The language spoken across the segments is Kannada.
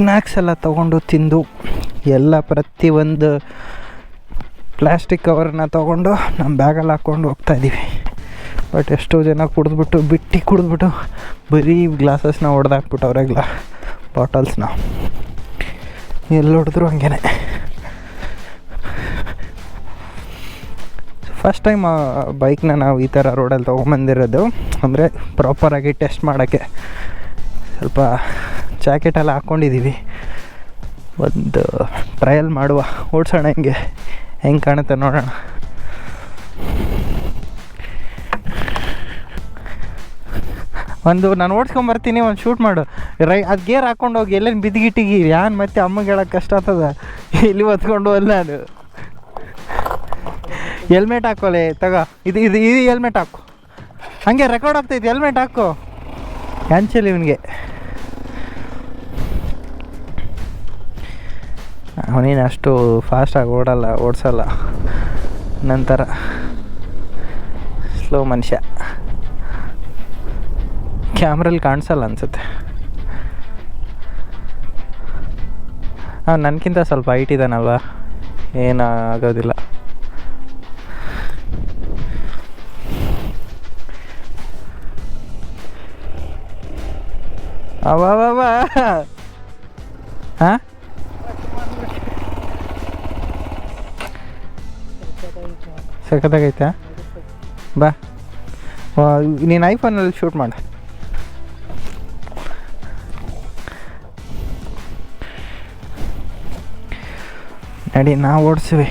ಸ್ನ್ಯಾಕ್ಸ್ ಎಲ್ಲ ತೊಗೊಂಡು ತಿಂದು ಎಲ್ಲ ಪ್ರತಿಯೊಂದು ಪ್ಲ್ಯಾಸ್ಟಿಕ್ ಕವರನ್ನ ತೊಗೊಂಡು ನಮ್ಮ ಬ್ಯಾಗಲ್ಲಿ ಹಾಕ್ಕೊಂಡು ಹೋಗ್ತಾಯಿದ್ದೀವಿ ಬಟ್ ಎಷ್ಟೋ ಜನ ಕುಡಿದ್ಬಿಟ್ಟು, ಬಿಟ್ಟು ಕುಡಿದ್ಬಿಟ್ಟು ಬರೀ ಗ್ಲಾಸಸ್ನ ಹೊಡೆದಾಕ್ಬಿಟ್ಟು ಗ್ಲಾ ಬಾಟಲ್ಸ್ನ ಎಲ್ಲಿ ಹೊಡೆದ್ರು ಹಂಗೇನೆ. ಫಸ್ಟ್ ಟೈಮ್ ಬೈಕ್ನ ನಾವು ಈ ಥರ ರೋಡಲ್ಲಿ ತೊಗೊಂಬಂದಿರೋದು ಅಂದರೆ ಪ್ರಾಪರಾಗಿ ಟೆಸ್ಟ್ ಮಾಡೋಕ್ಕೆ. ಸ್ವಲ್ಪ ಜಾಕೆಟೆಲ್ಲ ಹಾಕ್ಕೊಂಡಿದ್ದೀವಿ ಒಂದು ಟ್ರಯಲ್ ಮಾಡುವ. ಓಡಿಸೋಣ ಹೆಂಗೆ? ಹೆಂಗೆ ಕಾಣುತ್ತೆ ನೋಡೋಣ. ಒಂದು ನಾನು ಓಡಿಸ್ಕೊಂಬರ್ತೀನಿ ಒಂದು ಶೂಟ್ ಮಾಡು. ರೈ, ಅದು ಗೇರ್ ಹಾಕ್ಕೊಂಡು ಹೋಗಿ, ಎಲ್ಲೇನು ಬಿದ್ದಿಗಿಟ್ಟಿಗಿ? ಯಾನ್ ಮತ್ತೆ ಅಮ್ಮಗೆ ಹೇಳೋಕ್ಕೆ ಕಷ್ಟ ಆಗ್ತದ? ಇಲ್ಲಿ ಹೊತ್ಕೊಂಡು ಅಲ್ಲ ನಾನು. ಹೆಲ್ಮೆಟ್ ಹಾಕೋಲೆ, ತಗೋ. ಇದು ಇದು ಇದು ಹೆಲ್ಮೆಟ್ ಹಾಕು. ಹಂಗೆ ರೆಕಾರ್ಡ್ ಆಗ್ತೈತಿ ಹೆಲ್ಮೆಟ್ ಹಾಕು. ಕ್ಯಾನ್ಸಲ್ ಇವನಿಗೆ. ಅವನೇನು ಅಷ್ಟು ಫಾಸ್ಟಾಗಿ ಓಡಲ್ಲ, ಓಡಿಸಲ್ಲ. ನಂತರ ಸ್ಲೋ ಮನುಷ್ಯ. ಕ್ಯಾಮ್ರಲ್ಲಿ ಕಾಣಿಸಲ್ಲ ಅನಿಸುತ್ತೆ. ಹಾಂ ನನಗಿಂತ ಸ್ವಲ್ಪ ಹೈಟ್ ಇದ್ದಾನಲ್ವ ಏನಾಗೋದಿಲ್ಲ ಅವ ಹಾಂ? ಸಖತ್ತಾಗೈತಾ. ಬಾ. ನೀನು ಐಫೋನಲ್ಲಿ ಶೂಟ್ ಮಾಡ. ನಡಿ ನಾ ಓಡಿಸ್ವಿ.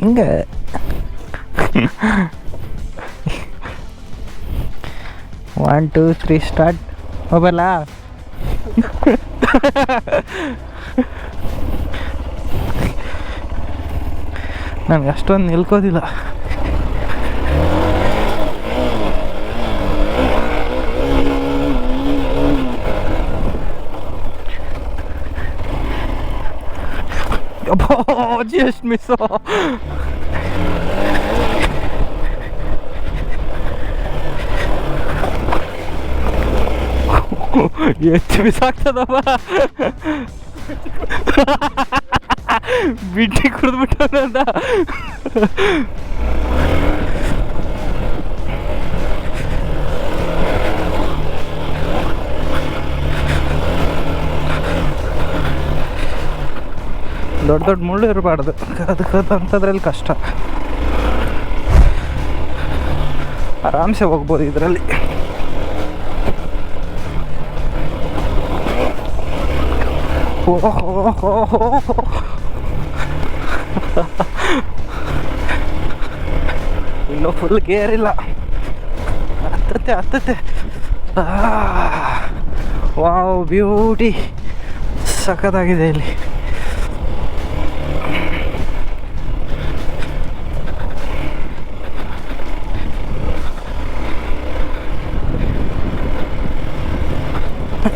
ಹಿಂಗೆ. ಒನ್ ಟೂ ತ್ರೀ ಸ್ಟಾರ್ಟ್ ಹೋಗಲ್ಲ ನನಗೆ ಅಷ್ಟೊಂದು ನಿಲ್ಕೋದಿಲ್ಲ. ಅಬ್ಬಾ ಜಸ್ಟ್ ಮಿಸ್. ಎಷ್ಟು ಮಿಸ್ ಆಗ್ತದಪ್ಪ ಬಿಟ್ಟಿ ಅಂತ ದೊಡ್ಡ ದೊಡ್ಡ ಮುಳ್ಳು ಇರಬಾರ್ದು. ಅದಕ್ಕೆ ಅಂತದ್ರಲ್ಲಿ ಕಷ್ಟ. ಆರಾಮ್ಸೆ ಹೋಗ್ಬೋದು ಇದರಲ್ಲಿ. ಇನ್ನೂ ಫುಲ್ ಗೇರ್ ಇಲ್ಲ. ಹತ್ತತ್ತೆ ಹತ್ತತ್ತೆ. ವಾವ್ ಬ್ಯೂಟಿ ಸಖತ್ತಾಗಿದೆ ಇಲ್ಲಿ.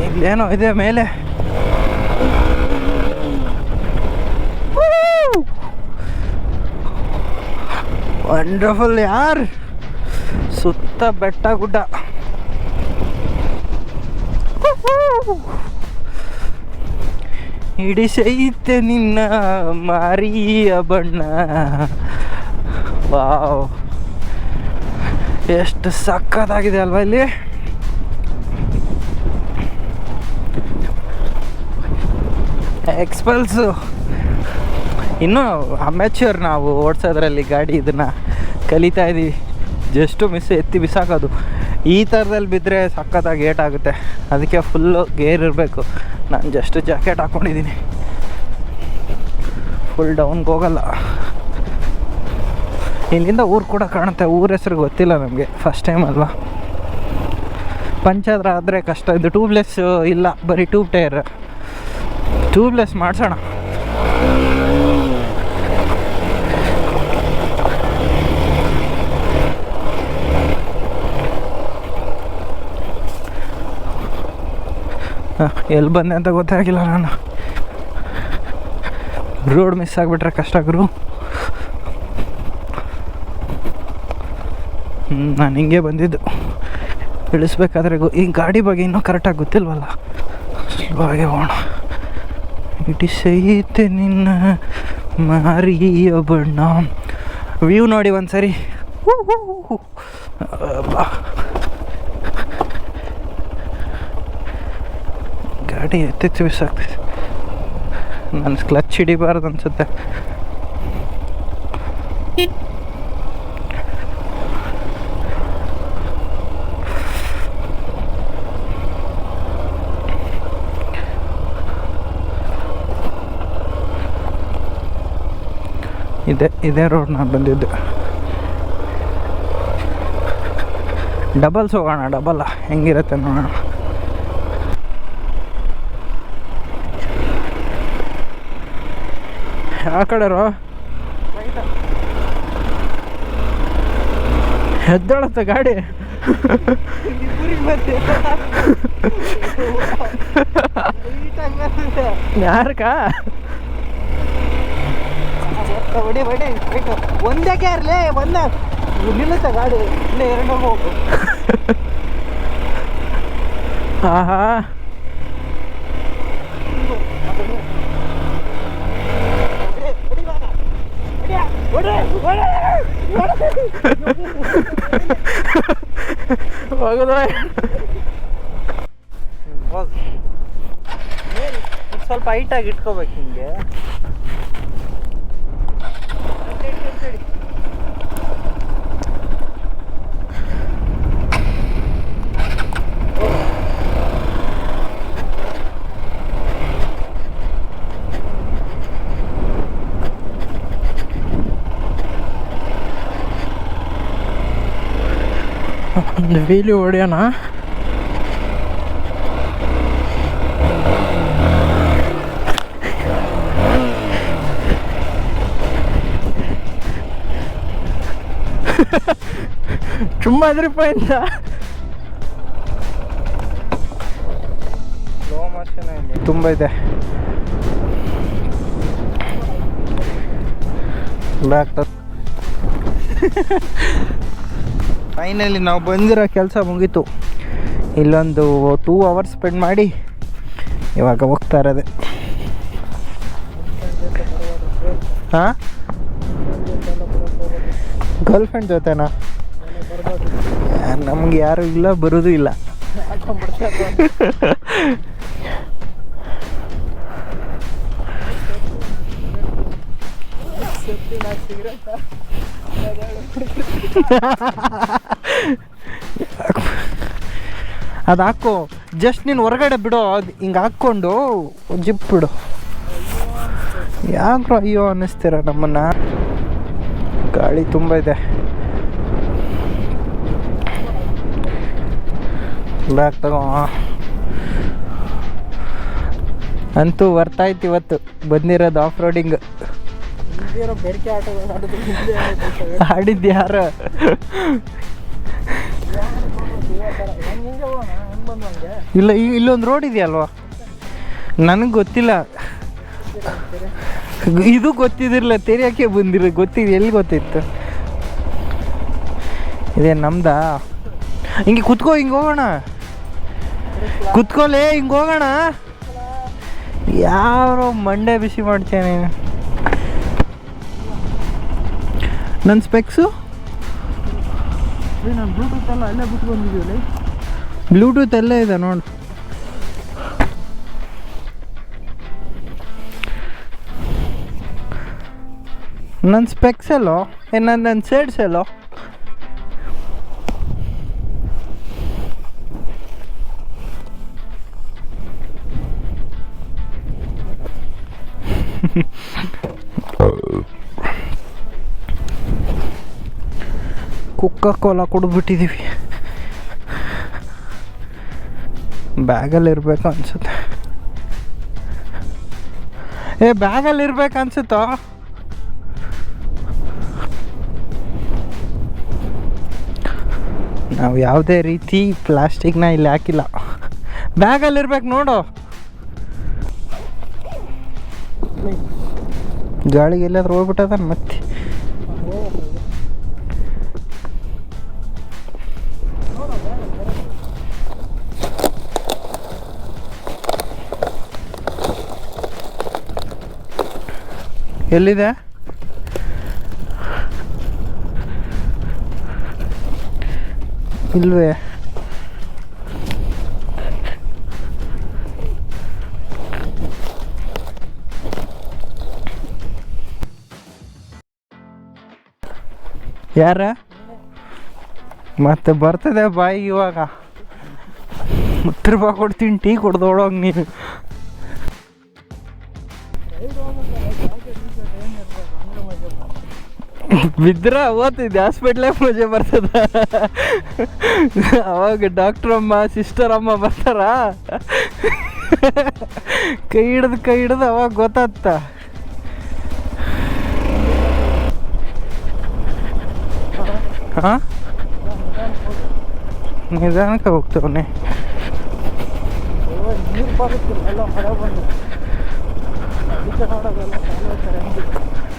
ಇಲ್ಲೇನೋ ಇದೆ ಮೇಲೆ. ವಂಡರ್ಫುಲ್ ಯಾರ್? ಸುತ್ತ ಬೆಟ್ಟ ಗುಡ್ಡ. ಹಿಡಿಸೈತೆ ನಿನ್ನ ಮಾರಿಯ ಬಣ್ಣ. ವಾವ್. ಎಷ್ಟು ಸಕ್ಕತ್ತಾಗಿದೆ ಅಲ್ವಾ ಇಲ್ಲಿ? ಎಕ್ಸ್ಪಲ್ಸು ಇನ್ನೂ ಅಮ್ಯಾಚೂರ್ ನಾವು ಓಡಿಸೋದ್ರಲ್ಲಿ ಗಾಡಿ ಇದನ್ನು ಕಲಿತಾ ಇದ್ದೀವಿ ಜಸ್ಟು ಮಿಸ್ ಎತ್ತಿ ಬಿಸಾಕೋದು ಈ ಥರದಲ್ಲಿ ಬಿದ್ದರೆ ಸಖತ್ತಾಗಿ ಆಗುತ್ತೆ. ಅದಕ್ಕೆ ಫುಲ್ಲು ಗೇರ್ ಇರಬೇಕು. ನಾನು ಜಸ್ಟ್ ಜಾಕೆಟ್ ಹಾಕ್ಕೊಂಡಿದ್ದೀನಿ ಫುಲ್ ಡೌನ್ಗೆ ಹೋಗಲ್ಲ. ಇಲ್ಲಿಂದ ಊರು ಕೂಡ ಕಾಣುತ್ತೆ. ಊರ ಹೆಸರು ಗೊತ್ತಿಲ್ಲ ನಮಗೆ. ಫಸ್ಟ್ ಟೈಮ್ ಅಲ್ವಾ? ಪಂಚಾದ್ರ ಆದರೆ ಕಷ್ಟ. ಇದು ಟೂಬ್ಲೆಸ್ ಇಲ್ಲ. ಬರೀ ಟ್ಯೂಬ್ ಟೈರ್ ಟ್ಯೂಬ್ಲೆಸ್ ಮಾಡಿಸೋಣ. ಎಲ್ಲಿ ಬಂದೆ ಅಂತ ಗೊತ್ತಾಗಿಲ್ಲ ನಾನು. ರೋಡ್ ಮಿಸ್ ಆಗಿಬಿಟ್ರೆ ಕಷ್ಟ ಗುರು. ನಾನು ಹಿಂಗೆ ಬಂದಿದ್ದು. ಇಳಿಸ್ಬೇಕಾದ್ರೆ ಈ ಗಾಡಿ ಬಗ್ಗೆ ಇನ್ನೂ ಕರೆಕ್ಟಾಗಿ ಗೊತ್ತಿಲ್ವಲ್ಲ? ಸುಲಭವಾಗಿ ಹೋಣ ಇಟಿ ಸೈತೆ ನಿನ್ನ ಮಾರಿಯ ಬಣ್ಣ. ವ್ಯೂ ನೋಡಿ ಒಂದ್ಸರಿ. ಹೂ, ಹೂ, ಹೂ, ಹೂ. ಅಬ್ಬಾ. ಗಾಡಿ ಎತ್ತೆತ್ತಿ ಬಿಸಾಕ್ತೈತೆ ನನ್ನ ಕ್ಲಚ್ ಹಿಡಿಬಾರ್ದು ಅನ್ಸುತ್ತೆ. ಇದೆ ಇದೇ ರೋಡ್ ನಾನು ಬಂದಿದ್ದು. ಡಬಲ್ಸ್ ಹೋಗೋಣ ಡಬಲ್ಲ ಹೆಂಗಿರುತ್ತೆ ನೋಡೋಣ. ಯಾವ ಕಡೆ ರೋ ಎದ್ದೇಳುತ್ತೆ ಗಾಡಿ. ಯಾರಕ? ಹೊಡಿ ಹೊಡಿ. ಒಂದೇ ಕ್ಯಾರ್ಲೇ ಒಂದ. ನಿಲ್ಲುತ್ತೆ ಗಾಡಿ. ಇಲ್ಲೇ ಎರಡು ಹೋಗು. ಆಹಾ. ಹೋಗುದ ಸ್ವಲ್ಪ ಹೈಟಾಗಿ ಇಟ್ಕೋಬೇಕು ಹಿಂಗೆ ಒಂದು ವೀಲಿ ಹೊಡಿಯೋಣ சும்மா ಎದುರಿಪಾಯಿಂದ ಸ್ಲೋ ಮೋಷನ್ ಇಲ್ಲಿ ತುಂಬ ಇದೆ ಆಗ್ತದೆ ಫೈನಲಿ ನಾವು ಬಂದಿರೋ ಕೆಲಸ ಮುಗೀತು. ಇಲ್ಲೊಂದು ಟೂ ಅವರ್ಸ್ ಸ್ಪೆಂಡ್ ಮಾಡಿ ಇವಾಗ ಹೋಗ್ತಾ ಇರೋದೆ. ಹಾಂ? ಗರ್ಲ್ ಫ್ರೆಂಡ್ ಜೊತೆನಾ ನಮ್ಗೆ ಯಾರು ಇಲ್ಲ, ಬರೋದು ಇಲ್ಲ. ಅದು ಹಾಕು. ಜಸ್ಟ್ ನೀನು ಹೊರಗಡೆ ಬಿಡು. ಅದು ಹಿಂಗೆ ಹಾಕ್ಕೊಂಡು ಜಿಪ್ ಬಿಡು. ಯಾಕ್ರೋ ಅಯ್ಯೋ ಅನ್ನಿಸ್ತೀರ ನಮ್ಮನ್ನ? ಗಾಳಿ ತುಂಬ ಇದೆ. ಬ್ಯಾಗ್ ತಗೋ. ಅಂತೂ ಬರ್ತಾಯ್ತು ಇವತ್ತು. ಬಂದಿರೋದು ಆಫ್ ರೋಡಿಂಗ್ ಬೆರಕೆ ಆಟ ಆಡೋದು, ಹಿಂದೆ ಆಡಿದ್ದು ಯಾರು ಹೆಂಗೆ ಹೋಗೋಣ ಹೆಂಗೆ ಬಂದು ಹಂಗೆ ಇಲ್ಲ ಇಲ್ಲೊಂದು ರೋಡ್ ಇದೆಯಲ್ವಾ ನನಗೆ ಗೊತ್ತಿಲ್ಲ. ಇದು ಗೊತ್ತಿದಿರಲಿಲ್ಲ ತೆರೆಯೋಕೆ ಬಂದಿರ ಗೊತ್ತಿದೆ, ಎಲ್ಲಿ ಗೊತ್ತಿತ್ತು? ಇದೇ ನಮ್ದಾ? ಹಿಂಗೆ ಕುತ್ಕೋ, ಹಿಂಗೆ ಹೋಗೋಣ. ಕುತ್ಕೋಲೇ ಹಿಂಗೆ ಹೋಗೋಣ. ಯಾರೋ ಮಂಡೆ ಬಿಸಿ ಮಾಡ್ತೇನೆ ನನ್ನ ಸ್ಪೆಕ್ಸು ನಾನು ಬ್ಲೂಟೂತ್ ಎಲ್ಲ ಅಲ್ಲೇ ಬಿಟ್ಟು ಬಂದಿದ್ದೀವಿ ಬ್ಲೂಟೂತ್ ಎಲ್ಲ ಇದೆ ನೋಡು. ನನ್ನ ಸ್ಪೆಕ್ಸ್ ಎಲ್ಲೋ? ಏ ನನ್ನ ನನ್ನ ಸೇಡ್ಸ್ ಎಲ್ಲೋ? ಕುಕ್ಕ ಕೋಲ ಕುಡಿದ್ಬಿಟ್ಟಿದ್ದೀವಿ ಬ್ಯಾಗಲ್ಲಿ ಇರಬೇಕು ಅನ್ಸುತ್ತೆ. ಏ ಬ್ಯಾಗಲ್ಲಿ ಇರ್ಬೇಕು ಅನ್ಸುತ್ತೋ? ನಾವು ಯಾವುದೇ ರೀತಿ ಪ್ಲಾಸ್ಟಿಕ್ನ ಇಲ್ಲಿ ಹಾಕಿಲ್ಲ. ಬ್ಯಾಗಲ್ಲಿ ಇರ್ಬೇಕು ನೋಡು. ಗಾಳಿಗೆ ಎಲ್ಲಾದ್ರೂ ಹೋಗ್ಬಿಟ್ಟದ ಮತ್ತೆ. ಎಲ್ಲಿದೆ? ಇಲ್ವೇ? ಯಾರ? ಮತ್ತೆ ಬರ್ತದೆ ಬಾಯಿ ಇವಾಗ. ಉತ್ತರ ಕೊಡ್ತೀನಿ ಟೀ ಕುಡ್ದೋಳೋಗಿ ನೀನು. ಬಿದ್ರ ಓದ್ತಿದ್ದೆ ಹಾಸ್ಪಿಟ್ಲೇ ಪೂಜೆ ಬರ್ತದ. ಅವಾಗ ಡಾಕ್ಟರ್ ಅಮ್ಮ ಸಿಸ್ಟರ್ ಅಮ್ಮ ಬರ್ತಾರ. ಕೈ ಹಿಡ್ದು ಕೈ ಹಿಡ್ದು ಅವಾಗ ಗೊತ್ತಾಗ್ತ. ಹಾಂ? ನಿಧಾನಕ್ಕೆ ಹೋಗ್ತವನೆ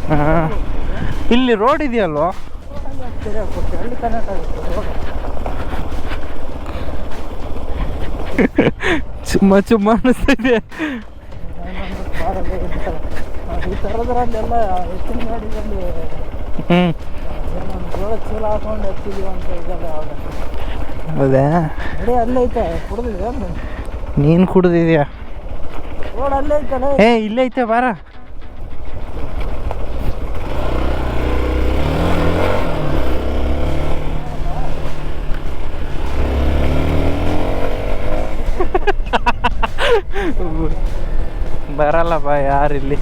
ಹಾಂ. ಇಲ್ಲಿ ರೋಡ್ ಇದೆಯಲ್ವಾ? ಚುಮ್ಮ ಚುಮ್ಮ ಅನಿಸ್ತಿದೆ ಹೌದಾ? ನೀನು ಕುಡ್ದಿದ್ಯಾ? ಏ ಇಲ್ಲೇ ಐತೆ ಬಾರ. ಬರಲ್ಲಪ್ಪ ಯಾರಿಲ್ಲಿ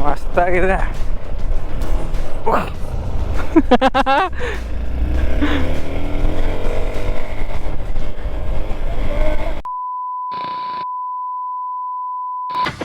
ಮಸ್ತಾಗಿದೆ you